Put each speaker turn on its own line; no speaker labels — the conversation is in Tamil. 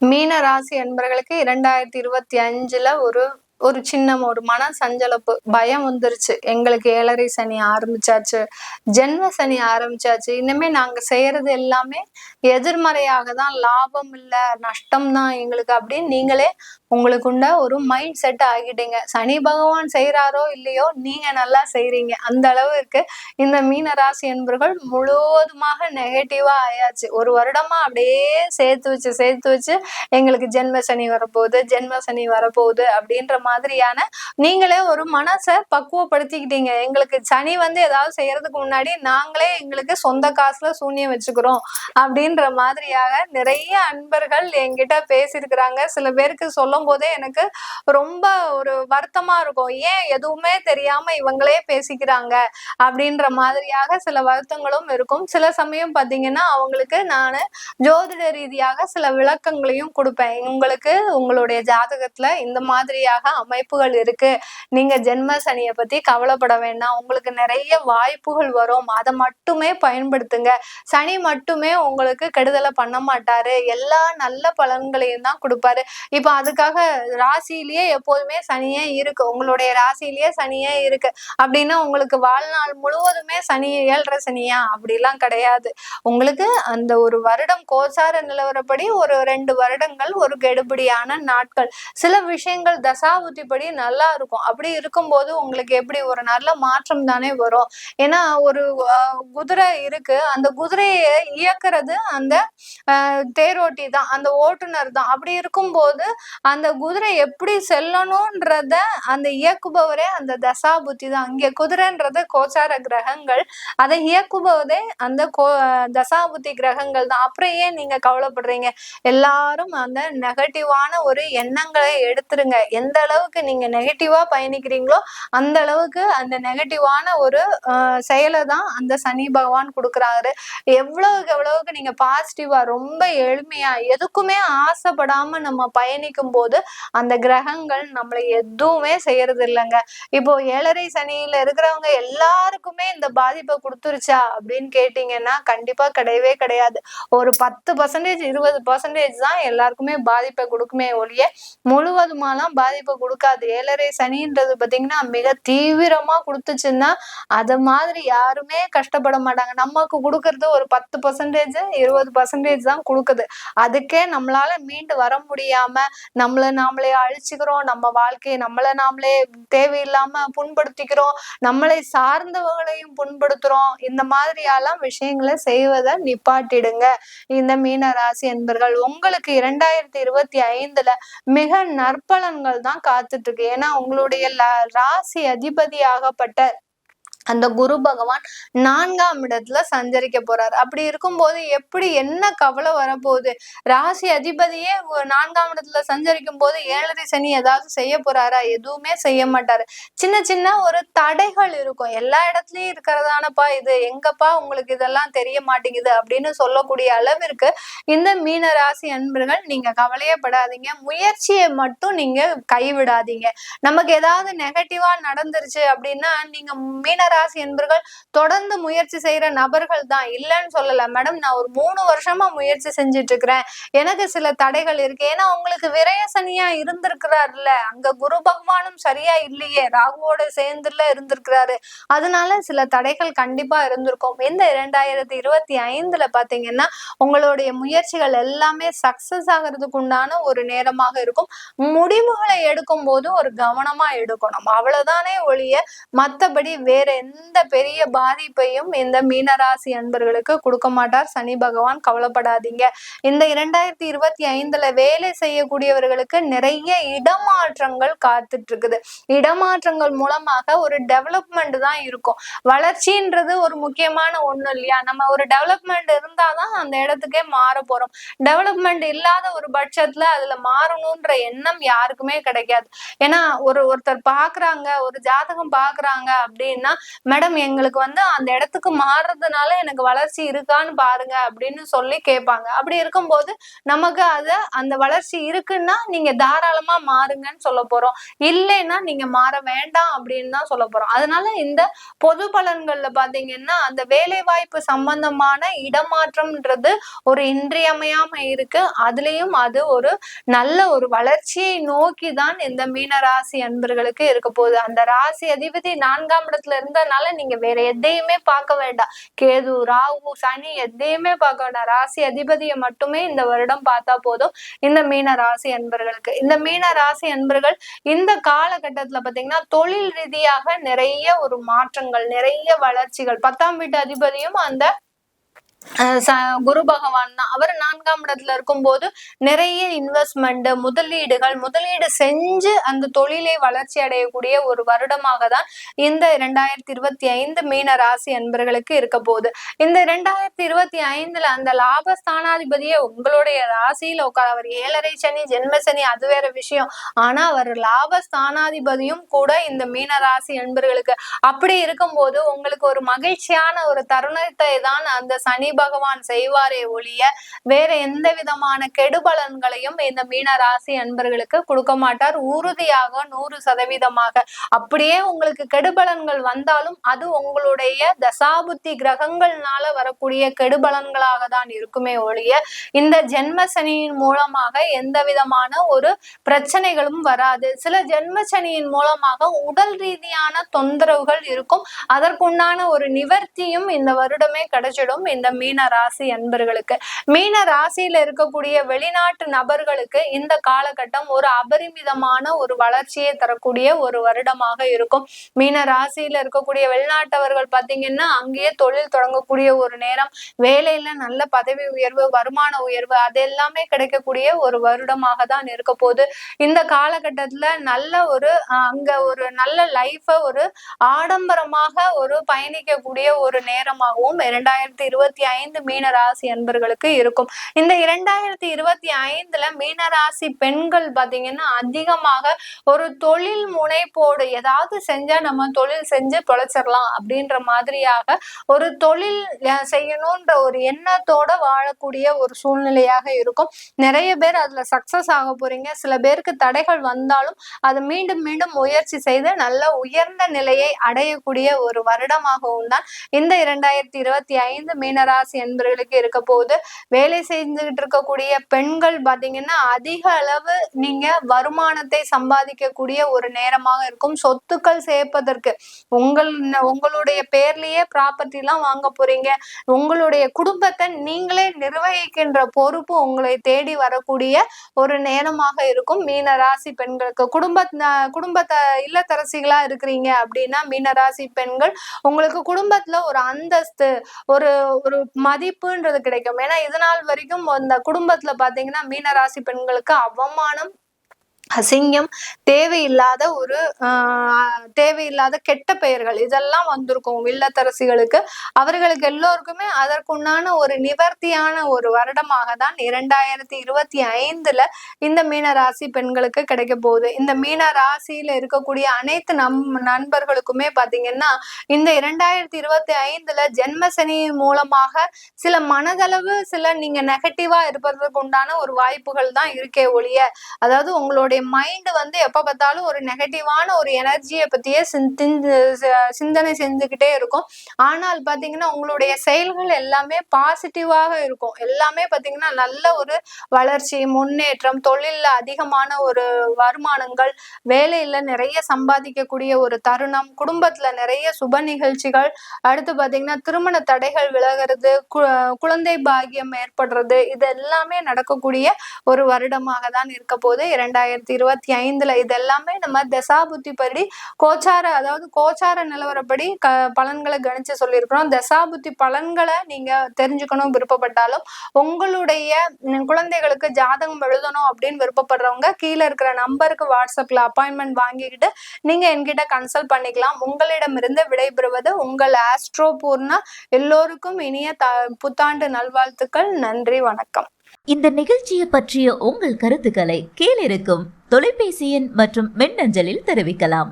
மீன ராசி அன்பர்களுக்கு இரண்டாயிரத்தி இருபத்தி அஞ்சுல ஒரு ஒரு சின்ன ஒரு மன சஞ்சலப்பு பயம் வந்துருச்சு. எங்களுக்கு ஏழரை சனி ஆரம்பிச்சாச்சு. ஜென்ம சனி ஆரம்பிச்சாச்சு. இனிமே நாங்க செய்யறது எல்லாமே எதிர்மறையாக தான் லாபம் இல்ல நஷ்டம் தான் எங்களுக்கு அப்படின்னு நீங்களே உங்களுக்குண்ட ஒரு மைண்ட் செட் ஆகிட்டீங்க. சனி பகவான் செய்கிறாரோ இல்லையோ நீங்க நல்லா செய்கிறீங்க அந்த அளவுக்கு இந்த மீன ராசி என்பர்கள் முழுவதுமாக நெகட்டிவா ஆயாச்சு. ஒரு வருடமா அப்படியே சேர்த்து வச்சு சேர்த்து வச்சு எங்களுக்கு ஜென்ம சனி வரப்போகுது ஜென்ம சனி வரப்போகுது அப்படின்ற மாதிரியான நீங்களே ஒரு மனசை பக்குவப்படுத்திக்கிட்டீங்க. எங்களுக்கு சனி வந்து ஏதாவது செய்யறதுக்கு முன்னாடி நாங்களே எங்களுக்கு சொந்த காசுல சூன்யம் வச்சுக்கிறோம் அப்படின்ற மாதிரியாக நிறைய அன்பர்கள் என்கிட்ட பேசியிருக்கிறாங்க. சில பேருக்கு சொல்லும் போதே எனக்கு ரொம்ப ஒரு வருத்தமா இருக்கும். ஏன் எதுவுமே தெரியாம இவங்களே பேசிக்கிறாங்க? அப்படின்ற மாதிரியாக சில வருத்தங்களும் இருக்கும். சில சமயம் பாத்தீங்கன்னா அவங்களுக்கு நான் ஜோதிட ரீதியாக சில விளக்கங்களையும் கொடுப்பேன். உங்களுக்கு உங்களுடைய ஜாதகத்துல இந்த மாதிரியாக அமைப்புகள் இருக்கு. நீங்க ஜென்ம சனியை பத்தி கவலைப்பட வேண்டாம். உங்களுக்கு நிறைய வாய்ப்புகள் வரும். அதை மட்டுமே பயன்படுத்துங்க. சனி மட்டுமே உங்களுக்கு கெடுதலை பண்ண மாட்டாரு. எல்லா நல்ல பலன்களையும் தான் கொடுப்பாரு. இப்ப அதுக்காக ராசியிலேயே எப்போதுமே சனியே இருக்கு. உங்களுடைய ராசியிலேயே சனியே இருக்கு. அப்படின்னா உங்களுக்கு வாழ்நாள் முழுவதுமே சனி ஏழரை சனியா? அப்படிலாம் கிடையாது. உங்களுக்கு அந்த ஒரு வருடம் கோசார நிலவரப்படி ஒரு ரெண்டு வருடங்கள் ஒரு கெடுபடியான நாட்கள். சில விஷயங்கள் தசாபுத்திப்படி நல்லா இருக்கும். அப்படி இருக்கும்போது உங்களுக்கு எப்படி ஒரு நல்ல மாற்றம் தானே வரும். ஏன்னா ஒரு குதிரை இருக்கு. அந்த குதிரையை இயக்குறது அந்த தேரோட்டி தான் அந்த ஓட்டுநர் தான் அப்படி இருக்கும்போது அந்த அந்த குதிரை எப்படி செல்லணும்ன்றத அந்த இயக்குபவரே அந்த தசா புத்தி தான். இங்கே குதிரைன்றது கோச்சார கிரகங்கள். அதை இயக்குபவதே அந்த கோ தசாபுத்தி கிரகங்கள் தான். அப்புறம் ஏன் நீங்க கவலைப்படுறீங்க? எல்லாரும் அந்த நெகட்டிவான ஒரு எண்ணங்களை எடுத்துருங்க. எந்த அளவுக்கு நீங்க நெகட்டிவா பயணிக்கிறீங்களோ அந்த அளவுக்கு அந்த நெகட்டிவான ஒரு செயலை தான் அந்த சனி பகவான் கொடுக்குறாரு. எவ்வளவுக்கு எவ்வளவுக்கு நீங்க பாசிட்டிவா ரொம்ப எளிமையா எதுக்குமே ஆசைப்படாம நம்ம பயணிக்கும் போது அந்த கிரகங்கள் நம்மளை எதுவுமே செய்யறது இல்லைங்க. இப்போ ஏழரை சனியில இருக்கிறவங்க எல்லாருக்குமே இந்த பாதிப்பை கொடுத்துருச்சா அப்படின்னு கேட்டீங்கன்னா கண்டிப்பா கிடையவே கிடையாது. ஒரு பத்து பர்சன்டேஜ் இருபது பர்சன்டேஜ் தான் எல்லாருக்குமே பாதிப்பை கொடுக்குமே ஒழிய முழுவதுமாலாம் பாதிப்பை கொடுக்காது. ஏழரை சனின்றது பாத்தீங்கன்னா மிக தீவிரமா கொடுத்துச்சுன்னா அது மாதிரி யாருமே கஷ்டப்பட மாட்டாங்க. நமக்கு கொடுக்கறது ஒரு பத்து பர்சன்டேஜ் இருபது பர்சன்டேஜ் தான் கொடுக்குது. அதுக்கே நம்மளால மீண்டு வர முடியாம நம்மள நாமளே அழிச்சுக்கிறோம். நம்ம வாழ்க்கையை நம்மளை நாமளே தேவையில்லாம புண்படுத்திக்கிறோம். நம்மளை சார்ந்தவங்களையும் புண்படுத்துறோம். இந்த மாதிரியெல்லாம் விஷயங்களை செய்வதை நிப்பாட்டிடுங்க. இந்த மீன ராசி என்பர்கள் உங்களுக்கு இரண்டாயிரத்தி இருபத்தி ஐந்துல மிக நற்பலன்கள் தான் காத்துட்டு இருக்கு. ஏன்னா உங்களுடைய ராசி அதிபதியாகப்பட்ட அந்த குரு பகவான் நான்காம் இடத்துல சஞ்சரிக்க போறாரு. அப்படி இருக்கும்போது எப்படி என்ன கவலை வரப்போகுது? ராசி அதிபதியே நான்காம் இடத்துல சஞ்சரிக்கும் போது ஏழரை சனி ஏதாவது செய்ய போறாரா? எதுவுமே செய்ய மாட்டாரு. சின்ன சின்ன ஒரு தடைகள் இருக்கும். எல்லா இடத்துலயும் இருக்கிறதானப்பா இது? எங்கப்பா உங்களுக்கு இதெல்லாம் தெரிய மாட்டேங்குது அப்படின்னு சொல்லக்கூடிய அளவிற்கு இந்த மீன ராசி அன்பர்கள் நீங்க கவலையே படாதீங்க முயற்சியை மட்டும் நீங்க கைவிடாதீங்க. நமக்கு ஏதாவது நெகட்டிவா நடந்துருச்சு அப்படின்னா நீங்க மீன ராசி என்பர்கள் தொடர்ந்து முயற்சி செய்யற நபர்கள் தான். இல்லைன்னு சொல்லல. மேடம் நான் ஒரு மூணு வருஷமா முயற்சி செஞ்சுட்டு இருக்கிறேன் எனக்கு சில தடைகள் இருக்கு. ஏன்னா உங்களுக்கு விரய சனியா இருந்திருக்கிறாருல. அங்க குரு பகவானும் சரியா இல்லையே. ராகுவோட சேர்ந்துல இருந்திருக்கிறாரு. அதனால சில தடைகள் கண்டிப்பா இருந்திருக்கும். இந்த இரண்டாயிரத்தி இருபத்தி ஐந்துல பாத்தீங்கன்னா உங்களுடைய முயற்சிகள் எல்லாமே சக்சஸ் ஆகிறதுக்கு உண்டான ஒரு நேரமாக இருக்கும். முடிவுகளை எடுக்கும் போது ஒரு கவனமா எடுக்கணும். அவ்வளவுதானே ஒழிய மத்தபடி வேற எந்த பெரிய பாதிப்பையும் இந்த மீனராசி அன்பர்களுக்கு கொடுக்க மாட்டார். சனி பகவான் கவலைப்படாதீங்க. இந்த இரண்டாயிரத்தி இருபத்தி ஐந்துல வேலை செய்யக்கூடியவர்களுக்கு நிறைய இடமாற்றங்கள் காத்துட்டு இருக்குது இடமாற்றங்கள் மூலமாக ஒரு டெவலப்மெண்ட் தான் இருக்கும். வளர்ச்சின்றது ஒரு முக்கியமான ஒண்ணு இல்லையா? நம்ம ஒரு டெவலப்மெண்ட் இருந்தாதான் அந்த இடத்துக்கே மாற போறோம். டெவலப்மெண்ட் இல்லாத ஒரு பட்சத்துல அதுல மாறணும்ன்ற எண்ணம் யாருக்குமே கிடைக்காது. ஏன்னா ஒரு ஒருத்தர் பாக்குறாங்க ஒரு ஜாதகம் பாக்குறாங்க அப்படின்னா மேடம் எங்களுக்கு வந்து அந்த இடத்துக்கு மாறுறதுனால எனக்கு வளர்ச்சி இருக்கான்னு பாருங்க அப்படின்னு சொல்லி கேட்பாங்க. அப்படி இருக்கும்போது நமக்கு அது அந்த வளர்ச்சி இருக்குன்னா நீங்க தாராளமா மாறுங்கன்னு சொல்ல போறோம். இல்லைன்னா நீங்க மாற வேண்டாம் அப்படின்னு தான் சொல்ல போறோம். அதனால இந்த பொது பலன்கள்ல பாத்தீங்கன்னா அந்த வேலை வாய்ப்பு சம்பந்தமான இடமாற்றம்ன்றது ஒரு இன்றியமையாம இருக்கு. அதுலயும் அது ஒரு நல்ல ஒரு வளர்ச்சியை நோக்கி தான் இந்த மீன ராசி அன்பர்களுக்கு இருக்க போகுது. அந்த ராசி அதிபதி நான்காம் இடத்துல இருந்து இருந்ததுனால நீங்க வேற எதையுமே பார்க்க வேண்டாம். கேது ராகு சனி எதையுமே பார்க்க வேண்டாம். ராசி அதிபதியை மட்டுமே இந்த வருடம் பார்த்தா போதும். இந்த மீன ராசி அன்பர்களுக்கு. இந்த மீன ராசி அன்பர்கள் இந்த காலகட்டத்துல பாத்தீங்கன்னா தொழில் ரீதியாக நிறைய ஒரு மாற்றங்கள் நிறைய வளர்ச்சிகள். பத்தாம் வீட்டு அதிபதியும் அந்த குரு பகவான் தான். அவர் நான்காம் இடத்துல இருக்கும்போது நிறைய இன்வெஸ்ட்மெண்ட் முதலீடுகள் முதலீடு செஞ்சு அந்த தொழிலை வளர்ச்சி அடையக்கூடிய ஒரு வருடமாக தான் இந்த இரண்டாயிரத்தி இருபத்தி ஐந்து மீன ராசி அன்பர்களுக்கு இருக்க போகுது. இந்த இரண்டாயிரத்தி இருபத்தி ஐந்துல அந்த லாபஸ்தானாதிபதியே உங்களுடைய ராசியில உட்கார் அவர் ஏழரை சனி ஜென்ம சனி அது வேற விஷயம். ஆனா அவர் லாபஸ்தானாதிபதியும் கூட இந்த மீன ராசி அன்பர்களுக்கு. அப்படி இருக்கும்போது உங்களுக்கு ஒரு மகிழ்ச்சியான ஒரு தருணத்தை தான் அந்த சனி பகவான் செய்வாரே ஒழிய வேற எந்த விதமான கெடுபலன்களையும் இந்த மீன ராசி அன்பர்களுக்கு கொடுக்க மாட்டார். உறுதியாக நூறு சதவீதமாக. அப்படியே உங்களுக்கு கெடுபலன்கள் வந்தாலும் அது உங்களுடைய தசாபுத்தி கிரகங்கள்னால வரக்கூடிய கெடுபலன்களாக தான் இருக்குமே ஒழிய இந்த ஜென்ம சனியின் மூலமாக எந்த விதமான ஒரு பிரச்சனைகளும் வராது. சில ஜென்ம சனியின் மூலமாக உடல் ரீதியான தொந்தரவுகள் இருக்கும். அதற்குண்டான ஒரு நிவர்த்தியும் இந்த வருடமே கிடைச்சிடும். இந்த மீன ராசி அன்பர்களுக்கு. மீன ராசியில இருக்கக்கூடிய வெளிநாட்டு நபர்களுக்கு இந்த காலகட்டம் ஒரு அபரிமிதமான ஒரு வளர்ச்சியை தரக்கூடிய ஒரு வருடமாக இருக்கும். மீன ராசியில இருக்கக்கூடிய வெளிநாட்டவர்கள் பாத்தீங்கன்னா அங்கேயே தொழில் தொடங்கக்கூடிய ஒரு நேரம் வேலையில நல்ல பதவி உயர்வு வருமான உயர்வு அது எல்லாமே கிடைக்கக்கூடிய ஒரு வருடமாக தான் இருக்க போகுது. இந்த காலகட்டத்துல நல்ல ஒரு அங்க ஒரு நல்ல லைஃப ஒரு ஆடம்பரமாக ஒரு பயணிக்கக்கூடிய ஒரு நேரமாகவும் இரண்டாயிரத்தி இருபத்தி ஐந்து மீன ராசி அன்பர்களுக்கு இருக்கும். இந்த இரண்டாயிரத்தி இருபத்தி ஐந்துல மீன ராசி பெண்கள் பாத்தீங்கன்னா அதிகமாக ஒரு தொழில் முனைப்போடு ஏதாவது செஞ்சா நம்ம தொழில் செஞ்சு பொழைச்சிடலாம் அப்படின்ற மாதிரியாக ஒரு தொழில் செய்யணும்ன்ற ஒரு எண்ணத்தோட வாழக்கூடிய ஒரு சூழ்நிலையாக இருக்கும். நிறைய பேர் அதுல சக்சஸ் ஆக போறீங்க. சில பேருக்கு தடைகள் வந்தாலும் அதை மீண்டும் மீண்டும் முயற்சி செய்து நல்ல உயர்ந்த நிலையை அடையக்கூடிய ஒரு வருடமாகவும் தான் இந்த இரண்டாயிரத்தி இருபத்தி ஐந்து ராசி என்பவர்களுக்கு இருக்க போகுது வேலை செஞ்சுக்கிட்டு இருக்கக்கூடிய பெண்கள் பாத்தீங்கன்னா அதிக அளவு நீங்க வருமானத்தை சம்பாதிக்கக்கூடிய ஒரு நேரமாக இருக்கும். சொத்துக்கள் சேர்ப்பதற்கு உங்கள் உங்களுடைய பேர்லயே ப்ராப்பர்ட்டி எல்லாம் வாங்க போறீங்க. உங்களுடைய குடும்பத்தை நீங்களே நிர்வகிக்கின்ற பொறுப்பு உங்களை தேடி வரக்கூடிய ஒரு நேரமாக இருக்கும். மீன ராசி பெண்களுக்கு குடும்ப குடும்பத்தை இல்லத்தரசிகளா இருக்கிறீங்க அப்படின்னா மீன ராசி பெண்கள் உங்களுக்கு குடும்பத்துல ஒரு அந்தஸ்து ஒரு ஒரு மதிப்புன்றது கிடைக்கும். ஏன்னா இது நாள் வரைக்கும் அந்த குடும்பத்துல பாத்தீங்கன்னா மீனராசி பெண்களுக்கு அவமானம் அசிங்கம் தேவையில்லாத ஒரு ஆஹ் தேவையில்லாத கெட்ட பெயர்கள் இதெல்லாம் வந்திருக்கும் இல்லத்தரசிகளுக்கு அவர்களுக்கு எல்லோருக்குமே அதற்குண்டான ஒரு நிவர்த்தியான ஒரு வருடமாக தான் இரண்டாயிரத்தி இருபத்தி ஐந்துல இந்த மீன ராசி பெண்களுக்கு கிடைக்க போகுது. இந்த மீன ராசியில இருக்கக்கூடிய அனைத்து நம் நண்பர்களுக்குமே பாத்தீங்கன்னா இந்த இரண்டாயிரத்தி இருபத்தி ஐந்துல ஜென்மசனி மூலமாக சில மனதளவு சில நீங்க நெகட்டிவா இருப்பதற்கு உண்டான ஒரு வாய்ப்புகள் தான் இருக்கே ஒழிய அதாவது உங்களுடைய மைண்ட் வந்து எப்ப பார்த்தாலும் ஒரு நெகட்டிவான ஒரு எனர்ஜியை பத்தியே சிந்தனை செஞ்சுக்கிட்டே இருக்கும். ஆனால் பாத்தீங்கன்னா உங்களுடைய செயல்கள் எல்லாமே பாசிட்டிவாக இருக்கும். எல்லாமே பாத்தீங்கன்னா நல்ல ஒரு வளர்ச்சி முன்னேற்றம் தொழில்ல அதிகமான ஒரு வருமானங்கள் வேலையில நிறைய சம்பாதிக்கக்கூடிய ஒரு தருணம் குடும்பத்துல நிறைய சுப நிகழ்ச்சிகள் அடுத்து பாத்தீங்கன்னா திருமண தடைகள் விலகிறது கு- குழந்தை பாகியம் ஏற்படுறது இது எல்லாமே நடக்கக்கூடிய ஒரு வருடமாக தான் இருக்க போது இரண்டாயிரத்தி இருபத்தி ஐந்துல இது எல்லாமே நம்ம தசாபுத்தி படி கோச்சார அதாவது கோச்சார நிலவரப்படி க பலன்களை கணிச்சு சொல்லியிருக்கிறோம். தசாபுத்தி பலன்களை நீங்க தெரிஞ்சுக்கணும் விருப்பப்பட்டாலும் உங்களுடைய குழந்தைகளுக்கு ஜாதகம் எழுதணும் அப்படின்னு விருப்பப்படுறவங்க கீழே இருக்கிற நம்பருக்கு வாட்ஸ்அப்ல அப்பாயின்மெண்ட் வாங்கிக்கிட்டு நீங்க என்கிட்ட கன்சல்ட் பண்ணிக்கலாம். உங்களிடமிருந்து விடைபெறுவது உங்கள் ஆஸ்ட்ரோ பூர்ணா. எல்லோருக்கும் இனிய த புத்தாண்டு நல்வாழ்த்துக்கள். நன்றி வணக்கம்.
இந்த நிகழ்ச்சியை பற்றிய உங்கள் கருத்துக்களை கீழிருக்கும் தொலைபேசி எண் மற்றும் மின்னஞ்சலில் தெரிவிக்கலாம்.